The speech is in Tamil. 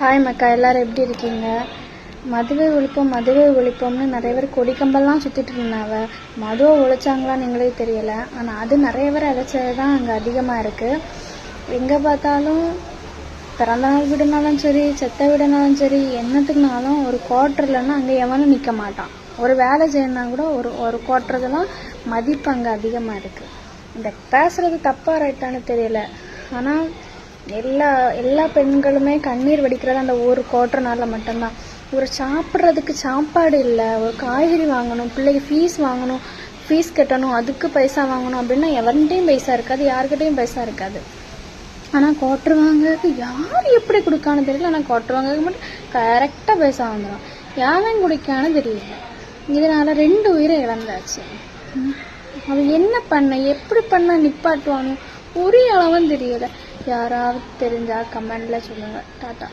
ஹாய் மக்கா. எல்லாரும் எப்படி இருக்கீங்க? மதுவை ஒழிப்போம் மதுவை ஒழிப்போம்னு நிறைய பேர் கொடிக்கம்பெல்லாம் சுற்றிட்டு இருந்தாவ மதுவை ஒழிச்சாங்களான்னு எங்களே தெரியலை. ஆனால் அது நிறைய பேர் அழைச்சது தான் அங்கே அதிகமாக இருக்குது எங்கே பார்த்தாலும் பிறந்தநாள் வீடுனாலும் விடுனாலும் சரி செத்த விடுனாலும் சரி என்னத்துக்குனாலும் ஒரு குவார்டர் அங்கே எவனும் நிற்க மாட்டான். ஒரு வேலை செய்யணும்னா கூட ஒரு ஒரு குவார்டர்லாம் மதிப்பு அங்கே அதிகமாக இருக்குது இந்த பேசுகிறது தப்பாக ரைட்டான்னு தெரியல. ஆனால் எல்லா எல்லா பெண்களுமே கண்ணீர் வடிக்கிறது அந்த ஒரு குவார்டர்னால மட்டும்தான். ஒரு சாப்பிட்றதுக்கு சாப்பாடு இல்லை ஒரு காய்கறி வாங்கணும் பிள்ளைக்கு ஃபீஸ் வாங்கணும் ஃபீஸ் கட்டணும் அதுக்கு பைசா வாங்கணும் அப்படின்னா எவன்கிட்டையும் பைசா இருக்காது யாருக்கிட்டையும் பைசா இருக்காது. ஆனால் குவார்டர் வாங்குறதுக்கு யார் எப்படி கொடுக்கான்னு தெரியல ஆனால் குவார்டர் வாங்குறதுக்கு மட்டும் கரெக்டாக பைசா வாங்குறான். யாரையும் குடிக்கான்னு தெரியல. இதனால் ரெண்டு உயிரை இழந்தாச்சு. ம். அவன் என்ன பண்ண எப்படி பண்ண நிப்பாட்டுவானோ ஒரு அளவும் தெரியல. யாராவது தெரிஞ்சால் கமெண்டில் சொல்லுங்கள் டாட்டா.